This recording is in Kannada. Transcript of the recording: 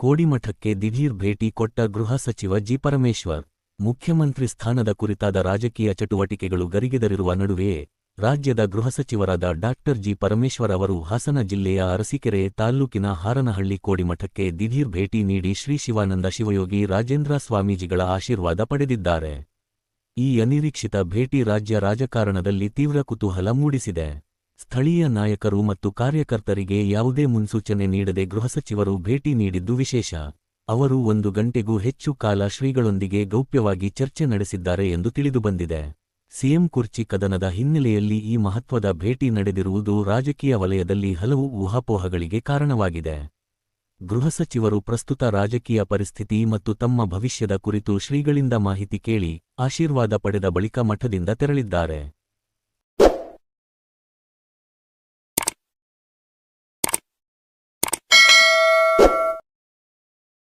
ಕೋಡಿಮಠಕ್ಕೆ ದಿಢೀರ್ ಭೇಟಿ ಕೊಟ್ಟ ಗೃಹ ಸಚಿವ ಜಿ ಪರಮೇಶ್ವರ್, ಮುಖ್ಯಮಂತ್ರಿ ಸ್ಥಾನದ ಕುರಿತಾದ ರಾಜಕೀಯ ಚಟುವಟಿಕೆಗಳು ಗರಿಗೆದರಿರುವ ನಡುವೆಯೇ ರಾಜ್ಯದ ಗೃಹ ಸಚಿವರಾದ ಡಾಕ್ಟರ್ ಜಿ ಪರಮೇಶ್ವರ್ ಅವರು ಹಾಸನ ಜಿಲ್ಲೆಯ ಅರಸೀಕೆರೆ ತಾಲ್ಲೂಕಿನ ಹಾರನಹಳ್ಳಿ ಕೋಡಿಮಠಕ್ಕೆ ದಿಢೀರ್ ಭೇಟಿ ನೀಡಿ ಶ್ರೀ ಶಿವಾನಂದ ಶಿವಯೋಗಿ ರಾಜೇಂದ್ರ ಸ್ವಾಮೀಜಿಗಳ ಆಶೀರ್ವಾದ ಪಡೆದಿದ್ದಾರೆ. ಈ ಅನಿರೀಕ್ಷಿತ ಭೇಟಿ ರಾಜ್ಯ ರಾಜಕಾರಣದಲ್ಲಿ ತೀವ್ರ ಕುತೂಹಲ ಮೂಡಿಸಿದೆ. ಸ್ಥಳೀಯ ನಾಯಕರು ಮತ್ತು ಕಾರ್ಯಕರ್ತರಿಗೆ ಯಾವುದೇ ಮುನ್ಸೂಚನೆ ನೀಡದೆ ಗೃಹಸಚಿವರು ಭೇಟಿ ನೀಡಿದ್ದು ವಿಶೇಷ. ಅವರು ಒಂದು ಗಂಟೆಗೂ ಹೆಚ್ಚು ಕಾಲ ಶ್ರೀಗಳೊಂದಿಗೆ ಗೌಪ್ಯವಾಗಿ ಚರ್ಚೆ ನಡೆಸಿದ್ದಾರೆ ಎಂದು ತಿಳಿದುಬಂದಿದೆ. ಸಿಎಂ ಕುರ್ಚಿ ಕದನದ ಹಿನ್ನೆಲೆಯಲ್ಲಿ ಈ ಮಹತ್ವದ ಭೇಟಿ ನಡೆದಿರುವುದು ರಾಜಕೀಯ ವಲಯದಲ್ಲಿ ಹಲವು ಊಹಾಪೋಹಗಳಿಗೆ ಕಾರಣವಾಗಿದೆ. ಗೃಹ ಸಚಿವರು ಪ್ರಸ್ತುತ ರಾಜಕೀಯ ಪರಿಸ್ಥಿತಿ ಮತ್ತು ತಮ್ಮ ಭವಿಷ್ಯದ ಕುರಿತು ಶ್ರೀಗಳಿಂದ ಮಾಹಿತಿ ಕೇಳಿ ಆಶೀರ್ವಾದ ಪಡೆದ ಬಳಿಕ ಮಠದಿಂದ ತೆರಳಿದ್ದಾರೆ.